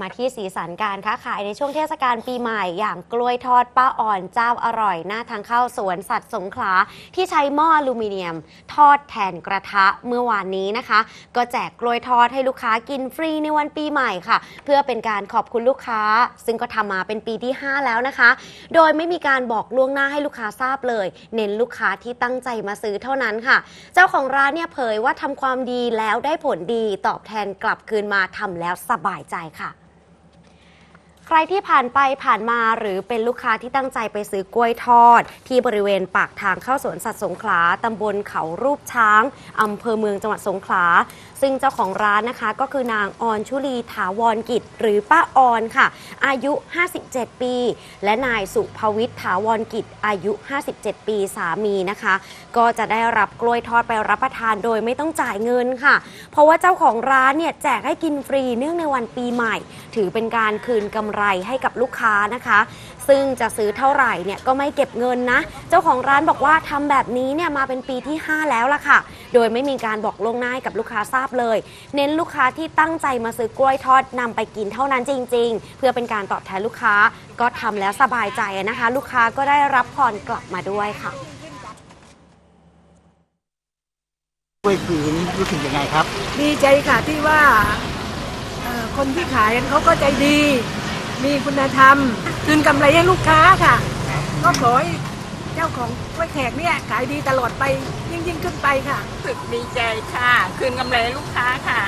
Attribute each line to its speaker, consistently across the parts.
Speaker 1: มาที่สีสันการค้าขายในช่วงเทศกาลปีใหม่ อย่างกล้วยทอดป้าอ่อนเจ้าอร่อย หน้าทางเข้าสวนสัตว์สงขลาที่ใช้หม้ออลูมิเนียม ทอดแทนกระทะเมื่อวานนี้นะคะ ก็แจกกล้วยทอดให้ลูกค้ากินฟรีในวันปีใหม่ค่ะ เพื่อเป็นการขอบคุณลูกค้า ซึ่งก็ทำมาเป็นปีที่ 5 แล้วนะคะ โดยไม่มีการบอกล่วงหน้าให้ลูกค้าทราบเลย เน้นลูกค้าที่ตั้งใจมาซื้อเท่านั้นค่ะ เจ้าของร้านเนี่ยเผยว่าทำความดีแล้วได้ผลดีตอบแทนกลับคืนมาทำแล้วสบายใจค่ะ ใครที่ผ่านไปผ่านมาหรือเป็นลูกค้าที่ตั้งใจไปซื้อกล้วยทอด ที่บริเวณปากทางเข้าสวนสัตว์สงขลาตำบลเขารูปช้างอำเภอเมืองจังหวัดสงขลา ซึ่งเจ้าของร้านนะคะ ก็คือนางออนชุลีถาวรกิจ หรือป้าออนค่ะ อายุ 57 ปี และนายสุภวิทย์ถาวรกิจ อายุ 57 ปีสามีนะคะ ก็จะได้รับกล้วยทอดไปรับประทานโดยไม่ต้องจ่ายเงินค่ะ เพราะว่าเจ้าของร้านเนี่ยแจกให้กินฟรีเนื่องในวันปีใหม่ ถือเป็นการคืนกำไรให้กับลูกค้านะคะ ซึ่งจะซื้อเท่าไหร่เนี่ยก็ไม่เก็บเงินนะ เจ้าของร้านบอกว่าทำแบบนี้เนี่ยมาเป็นปีที่ 5 แล้วล่ะค่ะ โดยไม่มีการบอกล่วงหน้าให้กับลูกค้าทราบเลย เน้นลูกค้าที่ตั้งใจมาซื้อกล้วยทอดนำไปกินเท่านั้นจริง ๆ เพื่อเป็นการตอบแทนลูกค้าก็ทำแล้วสบายใจนะคะ ลูกค้าก็ได้รับพรกลับมาด้วยค่ะ
Speaker 2: กล้วยคืนรู้สึกยังไงครับ
Speaker 3: ดีใจค่ะที่ว่าเอ่อคนที่ขายเขาก็ใจดี มีคุณธรรม คืนกำไรให้ลูกค้าค่ะ ก็ขอให้เจ้าของกล้วยแขกเนี่ยขายดีตลอดไปยิ่งยิ่งขึ้นไปค่ะ
Speaker 4: รู้สึกดีใจค่ะ คืนกำไรให้ลูกค้าค่ะ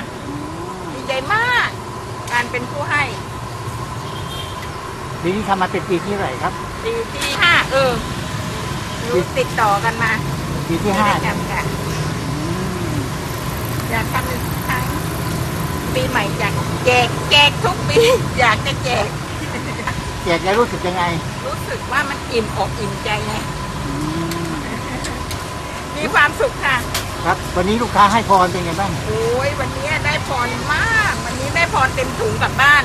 Speaker 4: ดีใจมาก การเป็นผู้ให้
Speaker 2: ปีนี้ทำมาเป็นปีที่เท่าไหร่ครับ
Speaker 4: ปีที่ห้าเออรู้ติดต่อกันมา
Speaker 2: ปีที่ห้า
Speaker 4: ไม่ได้จำกันอยากทำอีกครั้ง ปีใหม่อยากแจกแจกทุกปี อยากจะแจก
Speaker 2: แจกแล้วรู้สึกยังไง
Speaker 4: รู้สึกว่ามันอิ่มอกอิ่มใจไงมีความสุขค่ะ
Speaker 2: ครับ วันนี้ลูกค้าให้พรเป็นไงบ้าง
Speaker 4: โอ้ยวันนี้ได้พรมาก วันนี้ได้พรเต็มถุงกลับบ้าน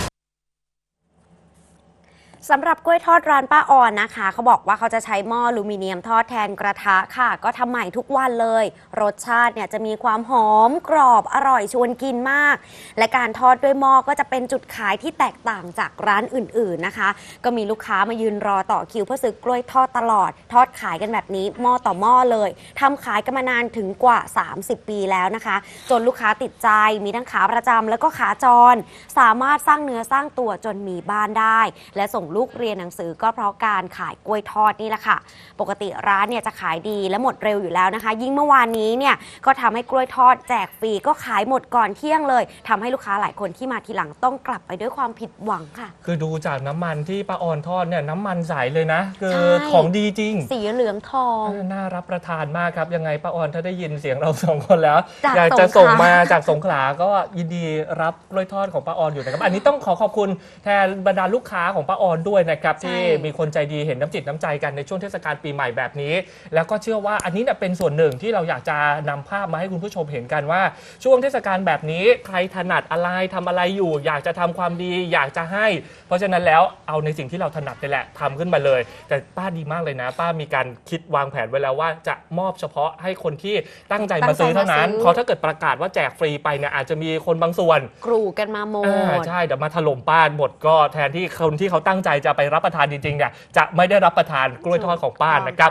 Speaker 1: สำหรับกล้วยทอดร้านป้าออนนะคะ เขาบอกว่าเขาจะใช้หม้ออลูมิเนียมทอดแทนกระทะค่ะ ก็ทำใหม่ทุกวันเลย รสชาติเนี่ยจะมีความหอมกรอบอร่อยชวนกินมาก และการทอดด้วยหม้อก็จะเป็นจุดขายที่แตกต่างจากร้านอื่นๆนะคะ ก็มีลูกค้ามายืนรอต่อคิวเพื่อซื้อกล้วยทอดตลอด ทอดขายกันแบบนี้หม้อต่อหม้อเลยทำขายกันมานานถึงกว่า 30 ปีแล้วนะคะ จนลูกค้าติดใจมีทั้งขาประจำแล้วก็ขาจร สามารถสร้างเนื้อสร้างตัวจนมีบ้านได้ และส่งลูกเรียนหนังสือก็เพราะการขายกล้วยทอดนี่แหละค่ะ ปกติร้านเนี่ยจะขายดีและหมดเร็วอยู่แล้วนะคะ ยิ่งเมื่อวานนี้เนี่ยก็ทำให้กล้วยทอดแจกฟรีก็ขายหมดก่อนเที่ยงเลยทำให้ลูกค้าหลายคนที่มาทีหลังต้องกลับไปด้วยความผิดหวังค่ะ
Speaker 5: คือดูจากน้ำมันที่ป้าออนทอดเนี่ยน้ำมันใสเลยนะ คือ
Speaker 1: ใช่
Speaker 5: ของดีจริง
Speaker 1: สีเหลืองทอง
Speaker 5: น่ารับประทานมากครับ ยังไงป้าออนถ้าได้ยินเสียงเราสองคนแล้ว
Speaker 1: จาก
Speaker 5: อยากจะ
Speaker 1: ส
Speaker 5: ส่
Speaker 1: ง
Speaker 5: ง
Speaker 1: ขลา
Speaker 5: มาจากสงขลาก็ยินดีรับกล้วยทอดของป้าออนอยู่นะครับอันนี้ต้องขอขอบคุณแทนบรรดาลูกค้าของป้าออนด้วยนะครับที่มีคนใจดีเห็นน้ำจิตน้ำใจกันในช่วงเทศกาลปีใหม่แบบนี้ แล้วก็เชื่อว่าอันนี้เนี่ยเป็นส่วนหนึ่งที่เราอยากจะนำภาพมาให้คุณผู้ชมเห็นกันว่า ช่วงเทศกาลแบบนี้ใครถนัดอะไรทำอะไรอยู่ อยากจะทำความดีอยากจะให้ เพราะฉะนั้นแล้วเอาในสิ่งที่เราถนัดนี่แหละทำขึ้นมาเลย แต่ป้าดีมากเลยนะ ป้ามีการคิดวางแผนไว้แล้วว่าจะมอบเฉพาะให้คนที่ตั้งใจมาซื้อเท่านั้น
Speaker 1: ตั้งใจมาซื้อ
Speaker 5: เพราะถ้าเกิดประกาศว่าแจกฟรีไปเนี่ยอาจจะมีคนบางส่วน
Speaker 1: กรูกันมาหม
Speaker 5: อ่า
Speaker 1: ด
Speaker 5: ใช่เดี๋ยวมาถล่มป้าหมดก็แทนที่คนที่เขาตั้งใจจะไปรับประทานจริงๆเนี่ยจะไม่ได้รับประทานกล้วยทอดของป้านะครับ